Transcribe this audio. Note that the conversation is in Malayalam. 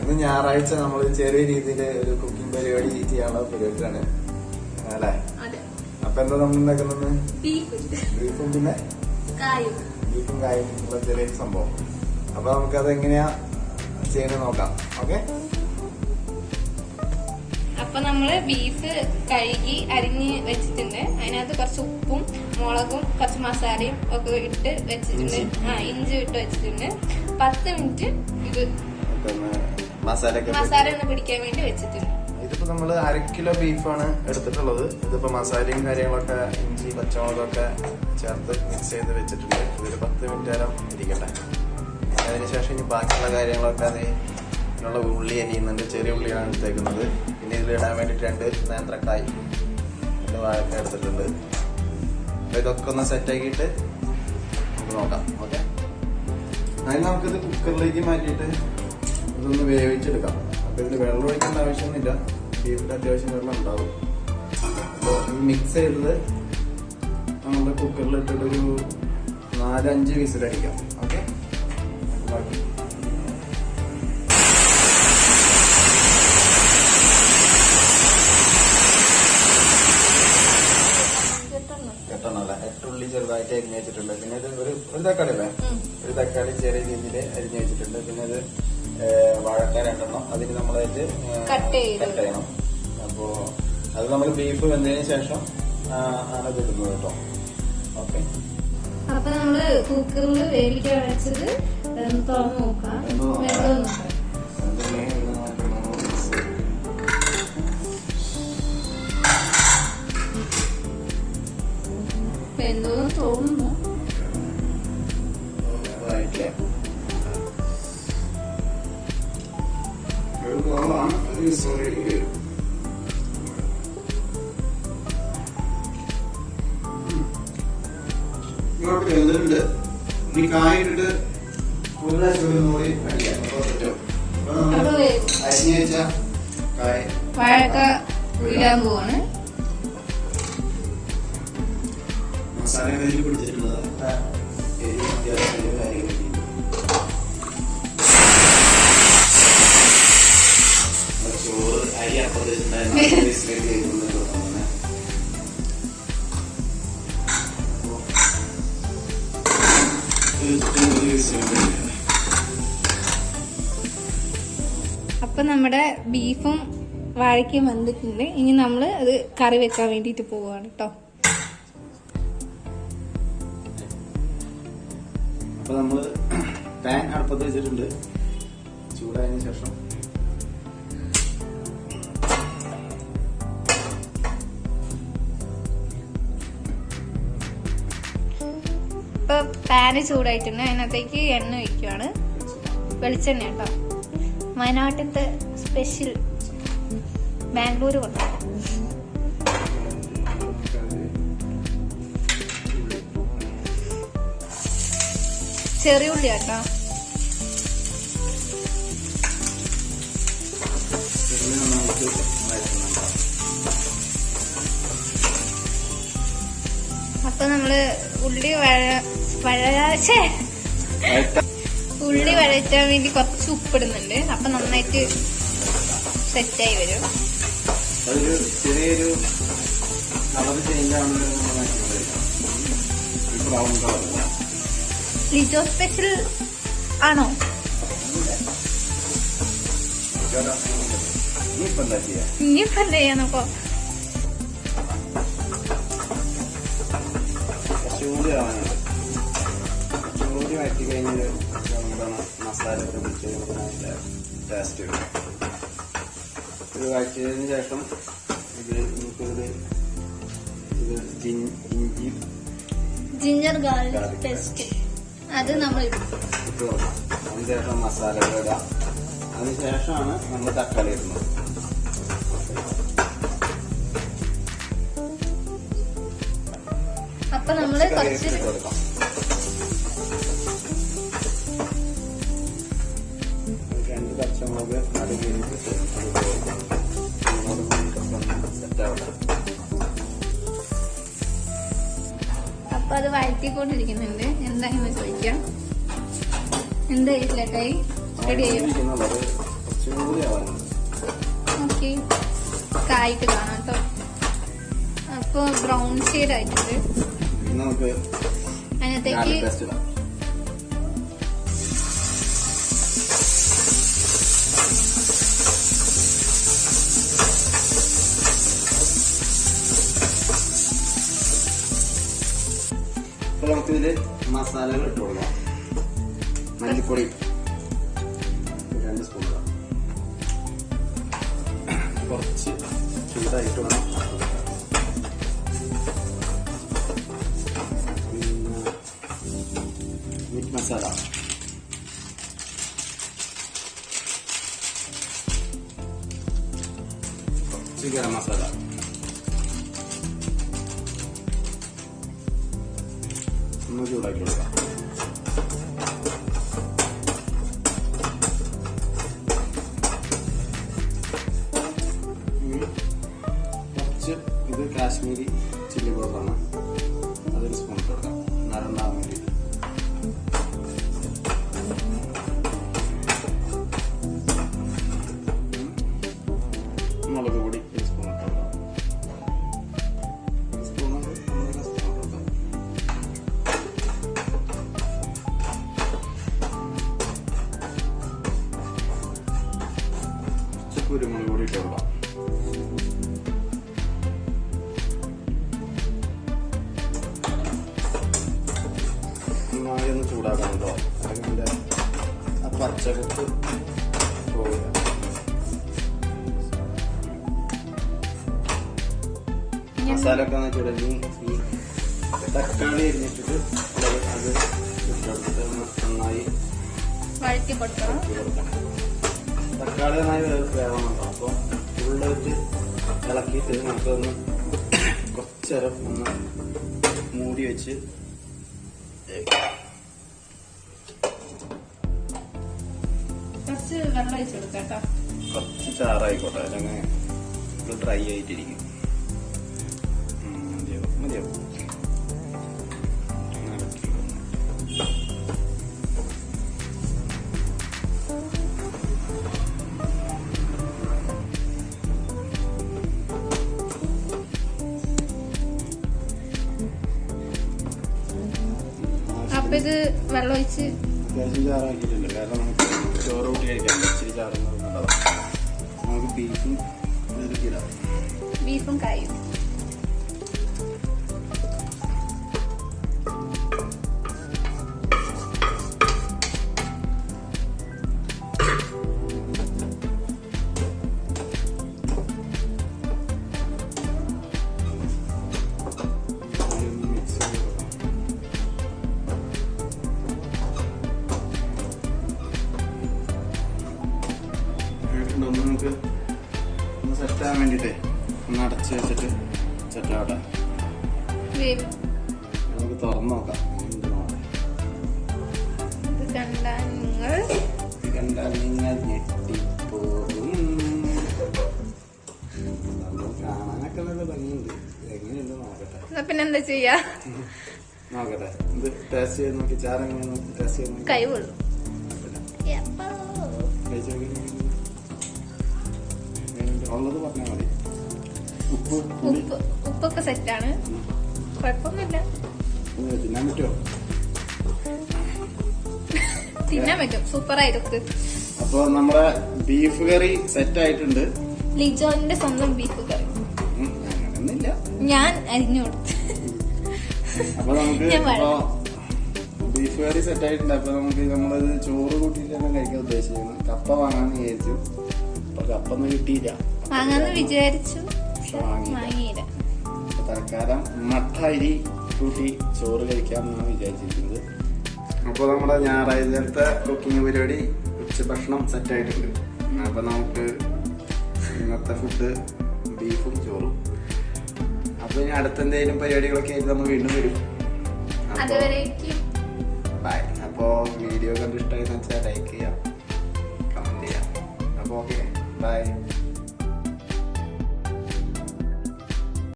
ഇന്ന് ഞായറാഴ്ച നമ്മൾ ചെറിയ രീതിയിൽ ഒരു കുക്കിംഗ് പരിപാടി ചെയ്യാനുള്ള പരിപാടിയാണ് അല്ലേ? അപ്പൊ എന്താ നമ്മൾ ഉണ്ടാക്കുന്നത് ബീഫ് പിന്നെ? ബീഫും കായും ഉള്ള ചെറിയ സംഭവം. അപ്പൊ നമുക്കത് എങ്ങനെയാ ചെയ്യുന്നത് നോക്കാം. ഓക്കെ അപ്പൊ നമ്മൾ ബീഫ് കഴുകി അരിഞ്ഞ് വെച്ചിട്ടുണ്ട്. അതിനകത്ത് കുറച്ച് ഉപ്പും മുളകും കുറച്ച് മസാലയും ഒക്കെ ഇട്ട് വെച്ചിട്ടുണ്ട്. ആ ഇഞ്ചി ഇട്ട് വെച്ചിട്ടുണ്ട്. പത്ത് മിനിറ്റ് ഇത് മസാല മസാല ഒന്ന് പിടിക്കാൻ വേണ്ടി വെച്ചിട്ടുണ്ട്. ഇതിപ്പോ നമ്മൾ അര കിലോ ബീഫാണ് എടുത്തിട്ടുള്ളത്. ഇതിപ്പോ മസാലയും കാര്യങ്ങളൊക്കെ ഇഞ്ചി പച്ചമുളകൊക്കെ ചേർത്ത് മിക്സ് ചെയ്ത് വെച്ചിട്ടുണ്ട്. ഇതൊരു പത്ത് മിനിറ്റ് നേരം ഇരിക്കട്ടെ. അതിനുശേഷം ഇനി ബാക്കിയുള്ള കാര്യങ്ങളൊക്കെ അത് ഇതിനുള്ള ഉള്ളി അരിയുന്നുണ്ട്. ചെറിയ ഉള്ളിയാണ് എടുത്തേക്കുന്നത്. പിന്നെ ഇതിലിടാൻ വേണ്ടിയിട്ട് രണ്ട് നേന്ത്രക്കായ് രണ്ട് വാഴക്ക എടുത്തിട്ടുണ്ട്. അപ്പൊ ഇതൊക്കെ ഒന്ന് സെറ്റ് ആക്കിയിട്ട് നമുക്ക് നോക്കാം. ഓക്കെ അതിന് നമുക്കിത് കുക്കറിലേക്ക് മാറ്റിയിട്ട് ഇതൊന്ന് വേവിച്ചെടുക്കാം. അപ്പൊ ഇതിൽ വെള്ളം ഒഴിക്കേണ്ട ആവശ്യമൊന്നുമില്ല. ബീഫിൽ അത്യാവശ്യം വെള്ളം ഉണ്ടാവും. അപ്പോൾ ഈ മിക്സ് ചെയ്തത് നമ്മുടെ കുക്കറിൽ ഇട്ടിട്ടൊരു നാലഞ്ച് വിസിലടിക്കാം ഓക്കെ ബാക്കി. കെട്ടണല്ല എട്ടുള്ളി ചെറുതായിട്ട് അരിഞ്ഞ് വെച്ചിട്ടുണ്ട്. പിന്നെ ഇത് ഒരു ഒരു തക്കാളി അല്ലേ? ഒരു തക്കാളി ചെറിയ രീതിയിൽ അരിഞ്ഞ് വെച്ചിട്ടുണ്ട്. പിന്നെ ഇത് വാഴക്ക രണ്ടെണ്ണം അതിന് നമ്മളായിട്ട്. കട്ട് ചെയ്യണം. അപ്പോ അത് നമ്മൾ ബീഫ് വെന്തതിന് ശേഷം ആണ് ഇത് ഇടുന്നത് കേട്ടോ ഓക്കെ അപ്പൊ നമ്മൾ കുക്കറിൽ വേവിക്കാൻ വെച്ചത് തുറന്ന് നോക്കാം. വെള്ളം നോക്കാം. വെന്തോന്ന് തോന്നുന്നു. സോറി ഇങ്ങോട്ട് വെന്തിട്ടുണ്ട് ഇനി കായിട്ട് ഒരു പ്രാവശ്യം കൂടി കൂടി അടിക്കാം അപ്പോൾ പറ്റും. അരിഞ്ഞ് വെച്ച കായ വാഴക്ക ഇടാൻ മസാല കയ്യിൽ പിടിച്ചിട്ടുള്ളത് അപ്പൊ നമ്മുടെ ബീഫും വാഴയ്ക്കും വന്നിട്ടുണ്ട് ഇനി നമ്മൾ അത് കറി വെക്കാൻ വേണ്ടിട്ട് പോവുകയാണ് കേട്ടോ അപ്പോൾ നമ്മൾ പാൻ അടുപ്പത്ത് വെച്ചിട്ടുണ്ട്. ചൂടായതിനു ശേഷം ഇപ്പൊ പാന് ചൂടായിട്ടുണ്ട്. അതിനകത്തേക്ക് എണ്ണ ഒഴിക്കുവാണ്. വെളിച്ചെണ്ണ കേട്ടോ. വയനാട്ടിലത്തെ സ്പെഷ്യൽ ബാംഗ്ലൂർ കൊണ്ട്. ചെറിയ ഉള്ളി കേട്ടോ അപ്പൊ നമ്മൾ ഉള്ളി വഴ വഴച്ചേ ഉള്ളി വഴറ്റാൻ വേണ്ടി കുറച്ച് ഉപ്പിടുന്നുണ്ട്. അപ്പൊ നന്നായിട്ട് സെറ്റായി വരും. ചെറിയൊരു ലിജോ സ്പെഷ്യൽ ആണോ? ഇനിയിപ്പോ എന്താ ചെയ്യാ? നോക്കോ. ചൂട് ആവാനുണ്ട് മാറ്റി കഴിഞ്ഞാൽ നമ്മുടെ മസാല മിക്സ് നമുക്ക് നല്ല ടേസ്റ്റ് വരും ഇത് വഴറ്റിയതിന് ശേഷം ഇത് നമുക്കിത് ഇത് ഇഞ്ചി ജിഞ്ചർ ഗാർലിക് പേസ്റ്റ് അത് നമ്മൾ അതിന് ഇട്ട് മസാല മസാലകൾ ഇടാം. അതിനുശേഷമാണ് നമ്മൾ തക്കാളി ഇടുന്നത്. അപ്പൊ നമ്മൾ കുറച്ച് കൊടുക്കാം. സെറ്റ് ആവട്ടെ അപ്പൊ അത് വഴറ്റിക്കൊണ്ടിരിക്കുന്നുണ്ട്. എന്താണെന്ന് ചോദിക്കാം. എന്താ ഇല്ല കൈ റെഡി ആയോ? ഓക്കെ കായിട്ട് കാണാം കേട്ടോ അപ്പൊ ബ്രൗൺ ഷെയ്ഡ് ആയിട്ടുണ്ട്. നമുക്ക് അതിനകത്തേക്ക് മസാലകൾ ഇട്ട് കൊടുക്കാം മല്ലിപ്പൊടി രണ്ട് സ്പൂൺ കുറച്ച് ചൂടായിട്ട് വേണം. മീറ്റ് മസാല കുറച്ച് ഗരം മസാല ഒന്ന് ചൂടാക്കി കൊടുക്കാം ഇനി കുരുമുളക് മണി ഇട്ട് കൊടുക്കാം നന്നായി ഒന്ന് ചൂടാക്കണം കേട്ടോ. അല്ലെങ്കിൽ ആ പച്ചക്കുത്ത് പോവില്ല. മസാല ഒക്കെ ഒന്ന് ഈ തക്കാളി അരിഞ്ഞിട്ടിട്ട് അത് ഇട്ടെടുത്തിട്ട് നന്നായി വഴറ്റി കൊടുക്കണം ഇളക്കി കൊടുക്കണം തക്കാളി നന്നായി വേ- വേവണം കേട്ടോ അപ്പോൾ ഉള്ളിട്ട് ഇളക്കിയിട്ട് നമുക്കൊന്ന് കുറച്ചേരം ഒന്ന് മൂടി വെച്ച് കുറച്ച് വെള്ളം ചാറായിക്കോട്ടെ. അല്ലെങ്കിൽ ഡ്രൈ ആയിട്ടിരിക്കും. മതിയാവും മതിയാവും. ഇത് വെള്ളം ഒഴിച്ച് ചാറാക്കിയിട്ടുണ്ട്. കാരണം നമുക്ക് ചോറ് കൂട്ടി കഴിക്കാൻ ഇച്ചിരി ചാറ് നല്ലതാണ് നമുക്ക് ബീഫും ബീഫും കായും. ആവാൻ വേണ്ടിട്ടേ ഒന്ന് അടച്ചു വെച്ചിട്ട് സെറ്റ് നമുക്ക് തുറന്നു നോക്കാം. കണ്ടാൽ നിങ്ങൾ കണ്ടാൽ നിങ്ങൾ ഞെട്ടിപ്പോകും. കാണാനൊക്കെ നല്ല ഭംഗിയുണ്ട്. എങ്ങനെയുണ്ട് നോക്കട്ടെ. പിന്നെന്താ ചെയ്യാ? നോക്കട്ടെ. ഇത് ടേസ്റ്റ് ചെയ്ത് നോക്കി നോക്കി ടേസ്റ്റ് ചെയ്ത് കൈ കൊള്ളും. കഴിച്ച്? ഉള്ളത് പറഞ്ഞാൽ മതി. ഉപ്പ് ഉപ്പ് ഉപ്പൊക്കെ സെറ്റാണ് കുഴപ്പമൊന്നുമില്ല. തിന്നാൻ പറ്റുമോ? തിന്നാൻ പറ്റും. സൂപ്പർ ആയിരിക്കും അപ്പൊ നമ്മുടെ ബീഫ് കറി സെറ്റ് ആയിട്ടുണ്ട്. ലിജോന്റെ സ്വന്തം ബീഫ് കറി ഞാൻ അരിഞ്ഞു കൊടുത്തു. അപ്പൊ നമുക്ക് ബീഫ് കറി സെറ്റ് ആയിട്ടുണ്ട്. അപ്പൊ നമുക്ക് നമ്മളത് ചോറ് കൂട്ടിയിട്ടാണ് കഴിക്കാൻ ഉദ്ദേശിക്കുന്നത് കപ്പ വാങ്ങാന്ന് വിചാരിച്ചു. അപ്പൊ കപ്പ ഒന്നും കിട്ടിയില്ല. വാങ്ങാന്ന് വിചാരിച്ചു. വാങ്ങിയില്ല. തൽക്കാലം മട്ട അരി കൂട്ടി ചോറ് കഴിക്കാമെന്നാണ് വിചാരിച്ചിരിക്കുന്നത്. അപ്പോൾ നമ്മുടെ ഞായറാഴ്ചത്തെ കുക്കിംഗ് പരിപാടി ഉച്ചഭക്ഷണം സെറ്റ് ആയിട്ടുണ്ട്. അപ്പൊ നമുക്ക് ഇന്നത്തെ ഫുഡ് ബീഫും ചോറും. അപ്പൊ ഇനി അടുത്ത എന്തെങ്കിലും പരിപാടികളൊക്കെ ആയിട്ട് നമ്മൾ വീണ്ടും വരും. ബൈ അപ്പോൾ വീഡിയോ കണ്ടിഷ്ടായി എന്ന് വെച്ചാൽ ലൈക്ക് ചെയ്യാം Bye.